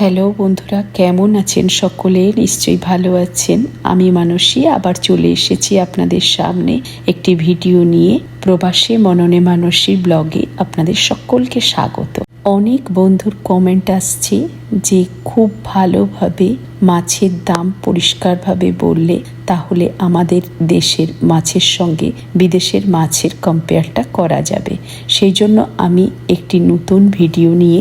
Hello বন্ধুরা, কেমন আছেন সকলে? নিশ্চয়ই ভালো আছেন। আমি মানসী, আবার চলে এসেছি আপনাদের সামনে একটি ভিডিও নিয়ে। প্রবাসী মননে মানসীর ব্লগে আপনাদের সকলকে স্বাগত। অনেক বন্ধুর কমেন্ট আসছে যে, খুব ভালোভাবে মাছের দাম পরিষ্কারভাবে বললে তাহলে আমাদের দেশের মাছের সঙ্গে বিদেশের মাছের কম্পেয়ারটা করা যাবে। সেই জন্য আমি একটি নতুন ভিডিও নিয়ে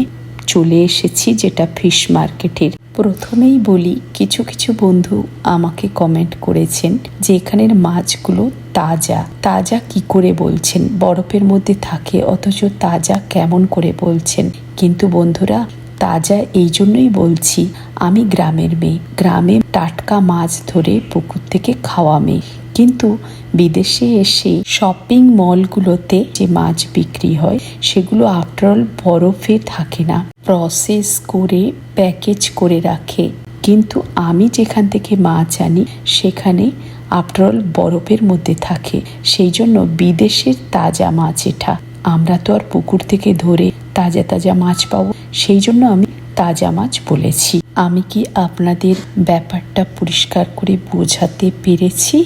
চলে এসেছি যেটা ফিশ মার্কেটের। প্রথমেই বলি, কিছু কিছু বন্ধু আমাকে কমেন্ট করেছেন যে এখানের মাছগুলো তাজা। তাজা কি করে বলছেন? বরফের মধ্যে থাকে, অথচ তাজা কেমন করে বলছেন? কিন্তু বন্ধুরা, তাজা এই জন্যই বলছি, আমি গ্রামের মেয়ে। গ্রামে টাটকা মাছ ধরে পুকুর থেকে খাওয়া মেয়ে। কিন্তু বিদেশে এসে শপিং মলগুলোতে যে মাছ বিক্রি হয়, সেগুলো আফটারঅল বরফে থাকে না। প্রসেস করে প্যাকেজ করে রাখে। কিন্তু আমি যেখান থেকে মাছ আনি, সেখানে আফটারঅল বরফের মধ্যে থাকে। সেই জন্য বিদেশের তাজা মাছ এটা। আমরা তো আর পুকুর থেকে ধরে তাজা তাজা মাছ পাবো। সেই জন্য আমি তাজা মাছ বলেছি। আমি কি আপনাদের ব্যাপারটা পরিষ্কার করে বোঝাতে পেরেছি?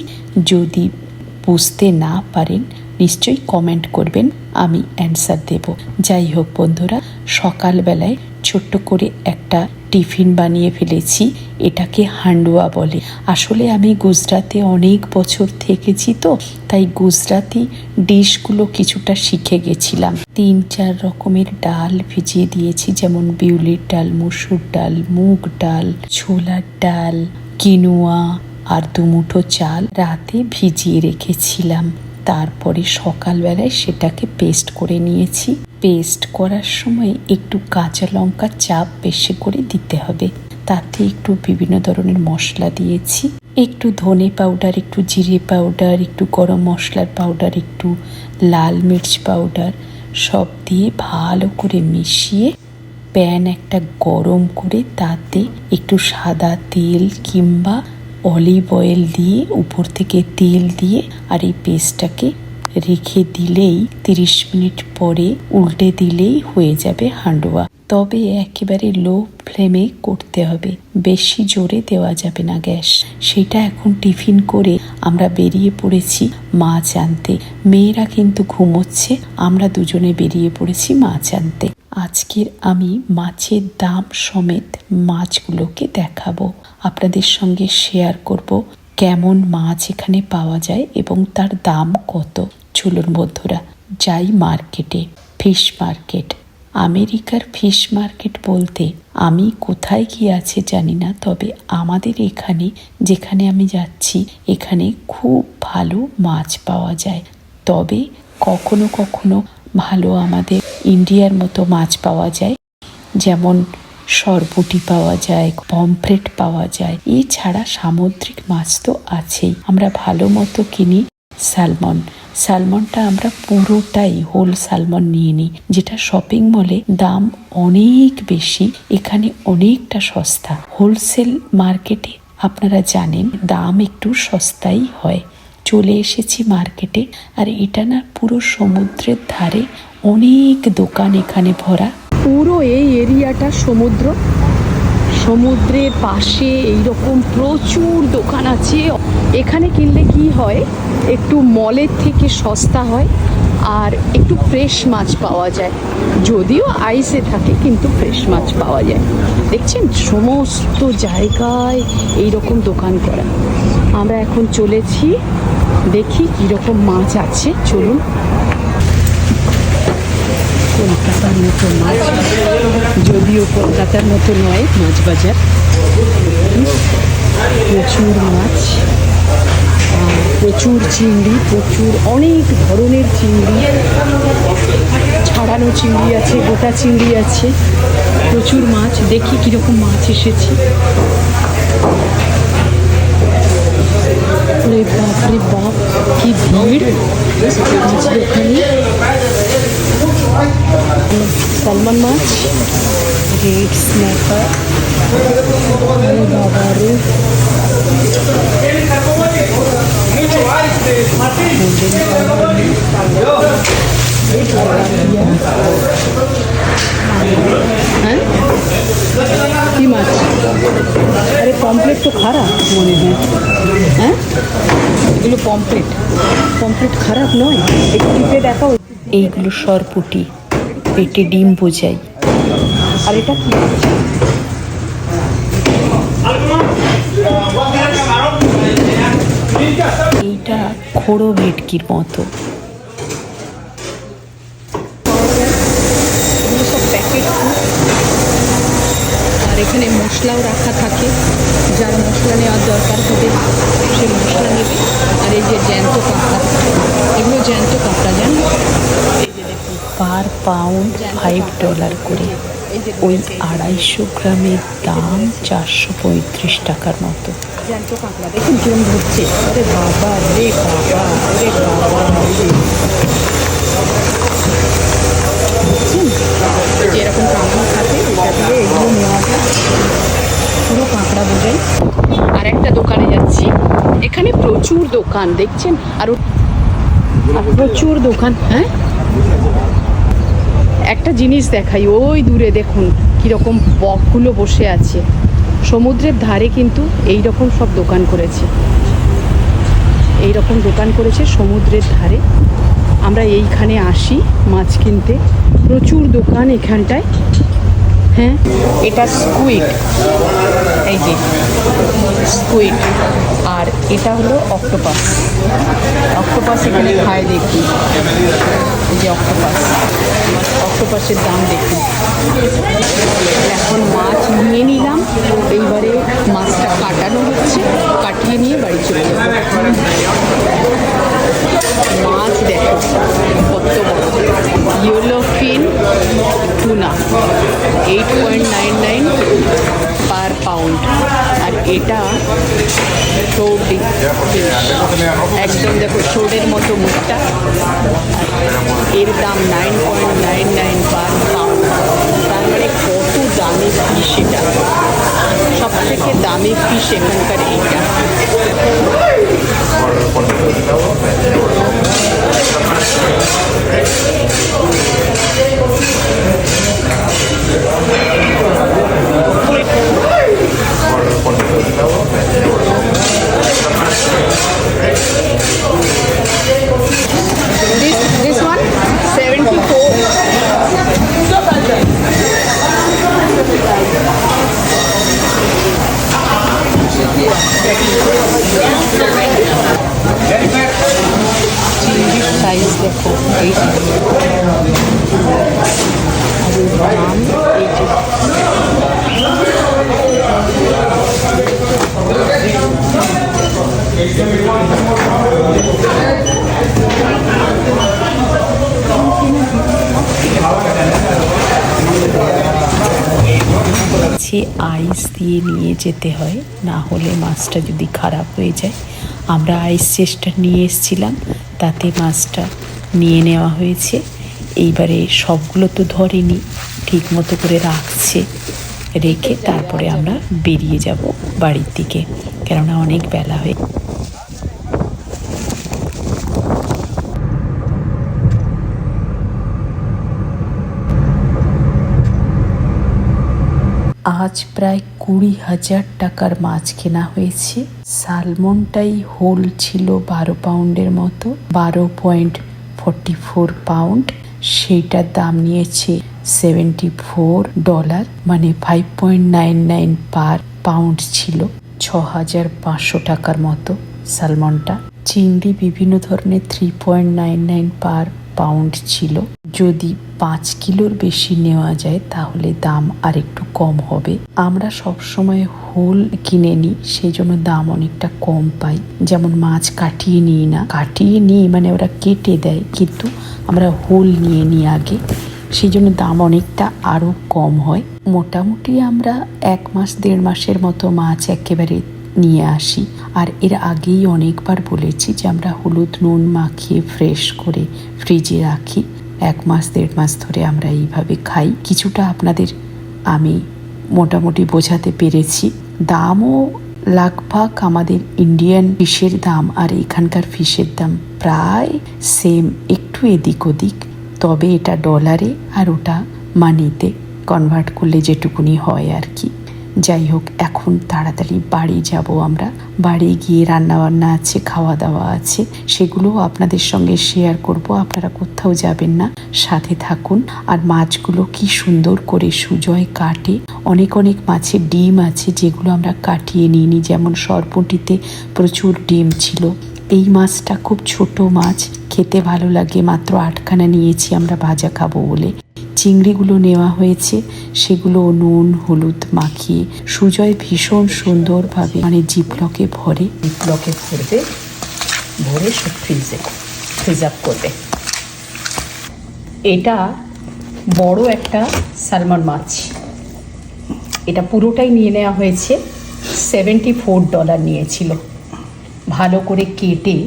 যদি বুঝতে না পারেন, নিশ্চয়ই কমেন্ট করবেন, আমি অ্যান্সার দেব। যাই হোক বন্ধুরা, সকালবেলায় ছোট্ট করে একটা টিফিন বানিয়ে ফেলেছি, এটাকে হান্ডুয়া বলে। আসলে আমি গুজরাতে অনেক বছর থেকেছি তো, তাই গুজরাতি ডিশগুলো কিছুটা শিখে গেছিলাম। তিন, চার রকমের ডাল ভিজিয়ে দিয়েছি, যেমন বিউলির ডাল, মুসুর ডাল, মুগ ডাল, ছোলার ডাল, কিনুয়া আর দুমুঠো চাল রাতে ভিজিয়ে রেখেছিলাম। তারপরে সকালবেলায় সেটাকে পেস্ট করে নিয়েছি। পেস্ট করার সময় একটু কাঁচা লঙ্কা চাপ বেশি করে দিতে হবে। তাতে একটু বিভিন্ন ধরনের মশলা দিয়েছি। একটু ধনে পাউডার একটু জিরে পাউডার একটু গরম মশলার পাউডার একটু লাল মির্চ পাউডার সব দিয়ে ভালো করে মিশিয়ে প্যান একটা গরম করে তাতে একটু সাদা তেল কিংবা অলিভ অয়েল দিয়ে, উপর থেকে তেল দিয়ে আর এই পেস্টটাকে রেখে দিলেই তিরিশ মিনিট পরে উল্টে দিলেই হয়ে যাবে হান্ডুয়া তবে একেবারে লো ফ্লেমে করতে হবে। বেশি জোরে দেওয়া যাবে না গ্যাস। সেটা এখন টিফিন করে আমরা বেরিয়ে পড়েছি মাছ আনতে। মেয়েরা কিন্তু ঘুমোচ্ছে, আমরা দুজনে বেরিয়ে পড়েছি মাছ আনতে। আজকের আমি মাছের দাম সমেত মাছগুলোকে দেখাবো। আপনাদের সঙ্গে শেয়ার করব কেমন মাছ এখানে পাওয়া যায় এবং তার দাম কত। চলুন বন্ধুরা, যাই মার্কেটে ফিশ মার্কেট আমেরিকার ফিশ মার্কেট বলতে আমি কোথায় কি আছে জানি না, তবে আমাদের এখানে, যেখানে আমি যাচ্ছি, এখানে খুব ভালো মাছ পাওয়া যায়। তবে কখনো কখনো ভালো আমাদের ইন্ডিয়ার মতো মাছ পাওয়া যায়, যেমন সরপুটি পাওয়া যায়, পমফ্রেট পাওয়া যায়। এছাড়া সামুদ্রিক মাছ তো আছেই। আমরা ভালো মতো কিনি স্যালমন। স্যালমনটা আমরা পুরোটাই হোল স্যালমন নিয়ে নিই, যেটা শপিং মলে দাম অনেক বেশি, এখানে অনেকটা সস্তা। হোলসেল মার্কেটে আপনারা জানেন, দাম একটু সস্তাই হয়। চলে এসেছি মার্কেটে আর এটা না পুরো সমুদ্রের ধারে অনেক দোকান এখানে ভরা। পুরো এই এরিয়াটা সমুদ্র। সমুদ্রের পাশে এইরকম প্রচুর দোকান আছে। এখানে কিনলে কি হয়? একটু মলের থেকে সস্তা হয় আর একটু ফ্রেশ মাছ পাওয়া যায়। যদিও আইসে থাকে, কিন্তু ফ্রেশ মাছ পাওয়া যায়। দেখছেন, সমস্ত জায়গায় এই রকম দোকান করা। আমরা এখন চলেছি, দেখি কীরকম মাছ আছে, চলুন। কলকাতার মতো মাছ, যদিও কলকাতার মতো নয়, মাছ বাজার। প্রচুর মাছ প্রচুর চিংড়ি, প্রচুর অনেক ধরনের চিংড়ি, ছাড়ানো চিংড়ি আছে, গোটা চিংড়ি আছে। প্রচুর মাছ, দেখি কীরকম মাছ এসেছে। রে বাপ রে বাপ কি ভিড় মাছ দোকানে সালমান মাছ রেড স্ন্যাপার আরে বাবা রে হ্যাঁ কি মাছ? আরে পমপ্লেট তো খারাপ মনে হয়। হ্যাঁ? এগুলো পমপ্লেট পমপ্লেট খারাপ নয়। টিপে দেখাও। এইগুলো সরপুটি। পেটে ডিম বোঝাই। আর এটা কি? এইটা খোড়ো ভেটকির মতো এগুলো সব প্যাকেট আর এখানে মশলাও রাখা থাকে। যার মশলা নেওয়ার দরকার হবে সে মশলা নেবে। আর এই যে জ্যান্ত কাঁকড়া এগুলো জ্যান্ত কাঁকড়া জান? পার পাউন্ড ফাইভ ডলার করে। ওই আড়াইশো গ্রামের দাম চারশো পঁয়ত্রিশ টাকার মতো। জ্যান্ত কাঁকড়া দেখুন ধরছে আরে বাবা রে বাবা রে বাবা রে দেখছেন? যেরকম কাঁকড়া থাকে এটা দিয়ে এগুলো নেওয়া যায় পুরো কাঁকড়া বোঝাই আর একটা দোকানে যাচ্ছি এখানে প্রচুর দোকান, দেখছেন? আর প্রচুর দোকান হ্যাঁ? একটা জিনিস দেখাই, ওই দূরে দেখুন, কীরকম বকগুলো বসে আছে। সমুদ্রের ধারে কিন্তু এই রকম সব দোকান করেছে। এই রকম দোকান করেছে সমুদ্রের ধারে। আমরা এইখানে আসি মাছ কিনতে। প্রচুর দোকান এখানটায়। হ্যাঁ এটা স্কুইড এই যে স্কুইড আর এটা হলো অক্টোপাস অক্টোপাস এখানে খায় দেখি। যে অক্টোপাস অক্টোপাসের দাম দেখুন এখন মাছ নিয়ে নিলাম। এইবারে মাছটা কাটানো হচ্ছে। কাটিয়ে নিয়ে বাড়ি চলে যাব। মাছ দেখো। এটা একদম দেখো শোডের মতো মুখটা। এর দাম nine point nine nine per pound তার মানে কত দামি ফিশ এটা? সব থেকে দামি ফিশ এখানকার এইটা। আইস দিয়ে নিয়ে যেতে হয়, না হলে মাছটা যদি খারাপ হয়ে যায়। আমরা আইস চেষ্টা নিয়ে এসেছিলাম, তাতে মাছটা নিয়ে নেওয়া হয়েছে। এইবারে সবগুলো তো ধরেনি ঠিক মতো করে রাখছে, রেখে তারপরে আমরা বেরিয়ে যাব বাড়ির দিকে। কেননা অনেক বেলা হয়ে আজ প্রায় কুড়ি হাজার টাকার মাছ কেনা হয়েছে। সালমনটাই হোল ছিল বারো পাউন্ডের মতো, বারো পয়েন্ট ফর্টি ফোর পাউন্ড। সেইটার দাম নিয়েছে সেভেন্টি ফোর ডলার মানে five point nine nine per pound ছিল ছ হাজার পাঁচশো টাকার মতো সালমনটা। চিংড়ি বিভিন্ন ধরনের three point nine nine per pound ছিল। যদি পাঁচ কিলোর বেশি নেওয়া যায়, তাহলে দাম আর একটু কম হবে। আমরা সব সময় হোল কিনে নিই সেই জন্য দাম অনেকটা কম পাই। যেমন মাছ কাটিয়ে নিই না। কাটিয়ে নিই মানে ওরা কেটে দেয়, কিন্তু আমরা হোল নিয়ে নিই আগে। সেই জন্য দাম অনেকটা আরও কম হয়। মোটামুটি আমরা এক মাস, দেড় মাসের মতো মাছ একেবারে নিয়ে আসি। আর এর আগেই অনেকবার বলেছি যে আমরা হলুদ নুন মাখিয়ে ফ্রেশ করে ফ্রিজে রাখি। এক মাস, দেড় মাস ধরে আমরা এইভাবে খাই। কিছুটা আপনাদের আমি মোটামুটি বোঝাতে পেরেছি। দামও লাগভাগ আমাদের ইন্ডিয়ান ফিশের দাম আর এখানকার ফিশের দাম প্রায় সেম একটু এদিক ওদিক। তবে এটা ডলারে আর ওটা মানিতে কনভার্ট করলে যেটুকুনি হয় আর কি। যাই হোক এখন তাড়াতাড়ি বাড়ি যাব আমরা। বাড়ি গিয়ে রান্না বান্না আছে খাওয়া দাওয়া আছে সেগুলোও আপনাদের সঙ্গে শেয়ার করব। আপনারা কোথাও যাবেন না, সাথে থাকুন। আর মাছগুলো কি সুন্দর করে সুজয় কাটে। অনেক অনেক মাছের ডিম আছে, যেগুলো আমরা কাটিয়ে নিয়ে নিই যেমন সরপুঁটিতে প্রচুর ডিম ছিল। এই মাছটা খুব ছোট মাছ। খেতে ভালো লাগে। মাত্র আটখানা নিয়েছি, আমরা ভাজা খাব বলে। চিংড়িগুলো নেওয়া হয়েছে, সেগুলো নুন, হলুদ মাখিয়ে সুজয় ভীষণ সুন্দরভাবে মানে জিপলকে ভরে জিপলকে ভরবে, ভরে সব ফ্রিজে ফ্রিজ আপ করবে। এটা বড় একটা সালমন মাছ। এটা পুরোটাই নিয়ে নেওয়া হয়েছে সেভেন্টি ফোর ডলার নিয়েছিল। ভালো করে কেটে,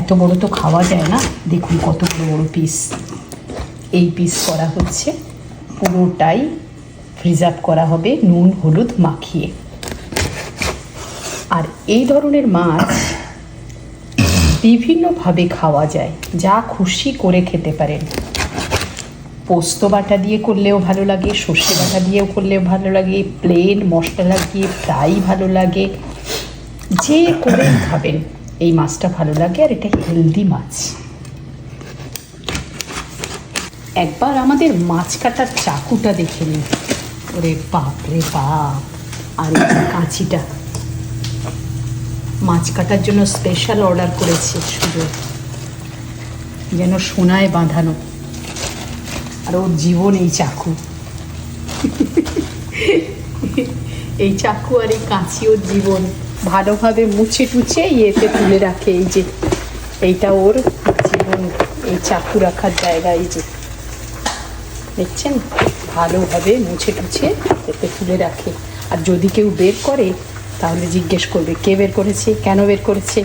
এত বড় তো খাওয়া যায় না, দেখুন কত বড় বড় পিস এই পিস করা হচ্ছে। পুরোটাই প্রিজার্ভ করা হবে নুন, হলুদ মাখিয়ে। আর এই ধরনের মাছ বিভিন্নভাবে খাওয়া যায়। যা খুশি করে খেতে পারেন। পোস্ত বাটা দিয়ে করলেও ভালো লাগে, সর্ষে বাটা দিয়েও করলেও ভালো লাগে প্লেন মশলা লাগিয়ে ফ্রাই ভালো লাগে। যে করে খাবেন, এই মাছটা ভালো লাগে আর এটা হেলদি মাছ। একবার আমাদের মাছ কাটার চাকুটা দেখে নিন ওরে বাপ রে বাপ। আর কাঁচিটা। মাছ কাটার জন্য স্পেশাল অর্ডার করেছে শুধু। যেন সোনায় বাঁধানো। আর ওর জীবন এই চাকু। এই চাকু আর এই কাঁচি ওর জীবন। ভালোভাবে মুছে টুছে ইয়েতে তুলে রাখে এই যে। এইটা ওর জীবন। এই চাকু রাখার জায়গা এই যে। দেখছেন? ভালোভাবে মুছে টুছে এতে তুলে রাখে। আর যদি কেউ বের করে, তাহলে জিজ্ঞেস করবে, কে বের করেছে, কেন বের করেছে?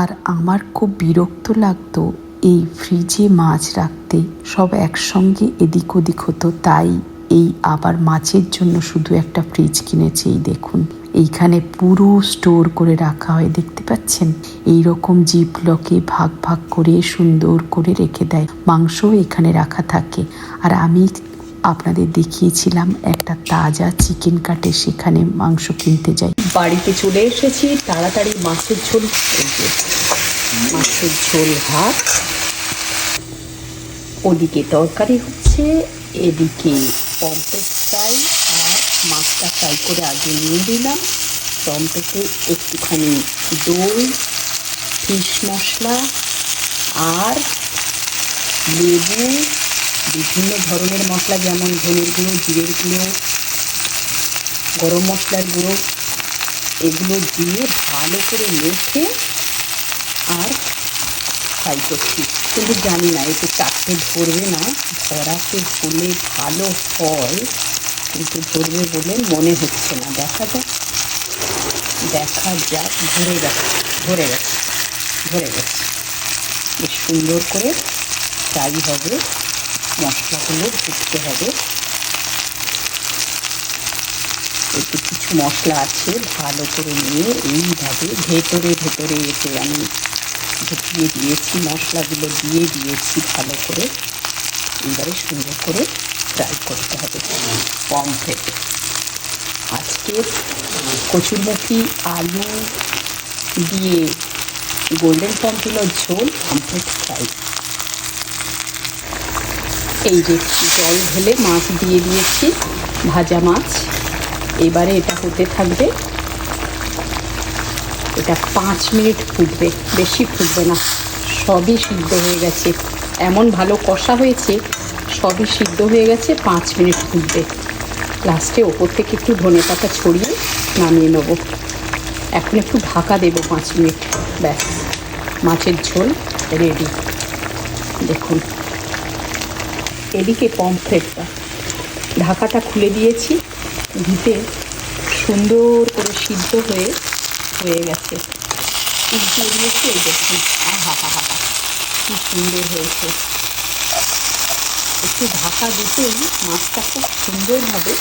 আর আমার খুব বিরক্ত লাগতো এই ফ্রিজে মাছ রাখতে। সব একসঙ্গে এদিক ওদিক হতো, তাই এই আবার মাছের জন্য শুধু একটা ফ্রিজ কিনেছে দেখুন। এইখানে পুরো স্টোর করে রাখা হয়, দেখতে পাচ্ছেন? এই রকম জিপলকে ভাগ ভাগ করে সুন্দর করে রেখে দেয়। মাংস এখানে রাখা থাকে। আর আমি আপনাদের দেখিয়েছিলাম একটা তাজা চিকেন কাটে, সেখানে মাংস কিনতে যাই। বাড়িতে চলে এসেছি, তাড়াতাড়ি মাছের ঝোল মাছের ঝোল ভাত। ওদিকে তরকারি হচ্ছে, এদিকে পম্পেট ফ্রাই। মাছটা ফ্রাই করে আগে নিয়ে দিলাম পম্পেটে একটুখানি দই, ফিশ মশলা আর লেবু, বিভিন্ন ধরনের মশলা যেমন ধনের গুঁড়ো, জিরের গুঁড়ো, গরম মশলার গুঁড়ো, এগুলো দিয়ে ভালো করে মেখে আর ফ্রাই করছি। কিন্তু জানি না এতে চারটে ধরবে না, ধরাতে হলে ভালো হয়। কিন্তু ধরবে বলে মনে হচ্ছে না। দেখা যাক। দেখা যাক। ধরে গেছে ধরে গেছে ধরে গেছে বেশ সুন্দর করে ফ্রাই হবে। মশলাগুলো ঢুকতে হবে। এতে কিছু মশলা আছে ভালো করে নিয়ে এইভাবে ভেতরে ভেতরে এতে আমি ঢুকিয়ে দিয়েছি। মশলাগুলো দিয়ে দিয়েছি ভালো করে। এবারে সুন্দর করে ফ্রাই করতে হবে। পমফ্রেট আজকে কচুরমুখী, আলু দিয়ে গোল্ডেন পম্পিলোর ঝোল পমফ্রেট ফ্রাই এই যে জল ঢেলে মাছ দিয়ে দিয়েছি, ভাজা মাছ। এবারে এটা হতে থাকবে। এটা পাঁচ মিনিট ফুটবে, বেশি ফুটবে না। সবই সিদ্ধ হয়ে গেছে। এমন ভালো কষা হয়েছে সবই সিদ্ধ হয়ে গেছে পাঁচ মিনিট ফুটবে লাস্টে ওপর থেকে একটু ধনে পাতা ছড়িয়ে নামিয়ে নেব। এখন একটু ঢাকা দেবো পাঁচ মিনিট। ব্যাস, মাছের ঝোল রেডি। দেখুন, এদিকে পমফ্রেটটা। ঢাকাটা খুলে দিয়েছি দিতে সুন্দর করে সিদ্ধ হয়ে হয়ে গেছে। এই দেখুন। আহা হা হা, কি সুন্দর হয়েছে। একটু ঢাকা দিতেই মাছটা খুব সুন্দরভাবে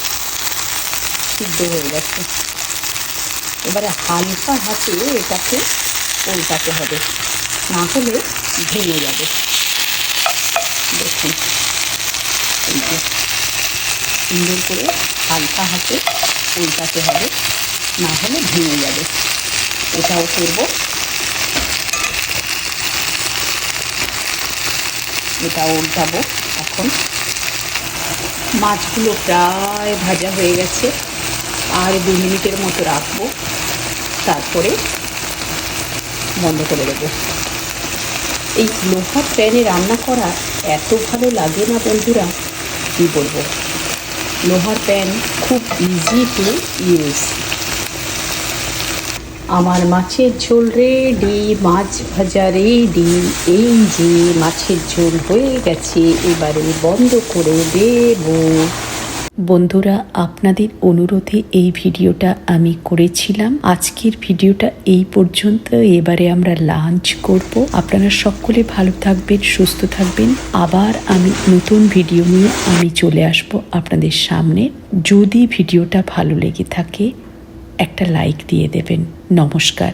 সিদ্ধ হয়ে গেছে। এবারে হালকা হাতে এটাকে উল্টাতে হবে, না হলে ভেঙে যাবে। দেখুন সুন্দর করে হালকা হাতে উল্টাতে হবে, না হলে ভেঙে যাবে। এটাও করব। এটাও উল্টাবো। এখন। মাছগুলো প্রায় ভাজা হয়ে গেছে। আর দু মিনিটের মতো রাখব। তারপরে বন্ধ করে দেবো। এই লোহার প্যানে রান্না করা এত ভালো লাগে না বন্ধুরা, কী বলব? লোহার প্যান খুব ইজি টু ইউজ আমার মাছের ঝোল রেডি মাছ ভাজা রেডি এই যে মাছের ঝোল হয়ে গেছে, এবারে বন্ধ করে দেব। বন্ধুরা, আপনাদের অনুরোধে এই ভিডিওটা আমি করেছিলাম। আজকের ভিডিওটা এই পর্যন্ত। এবারে আমরা লাঞ্চ করব। আপনারা সকলে ভালো থাকবেন, সুস্থ থাকবেন। আবার আমি নতুন ভিডিও নিয়ে আমি চলে আসব আপনাদের সামনে। যদি ভিডিওটা ভালো লেগে থাকে একটা লাইক দিয়ে দেবেন। নমস্কার।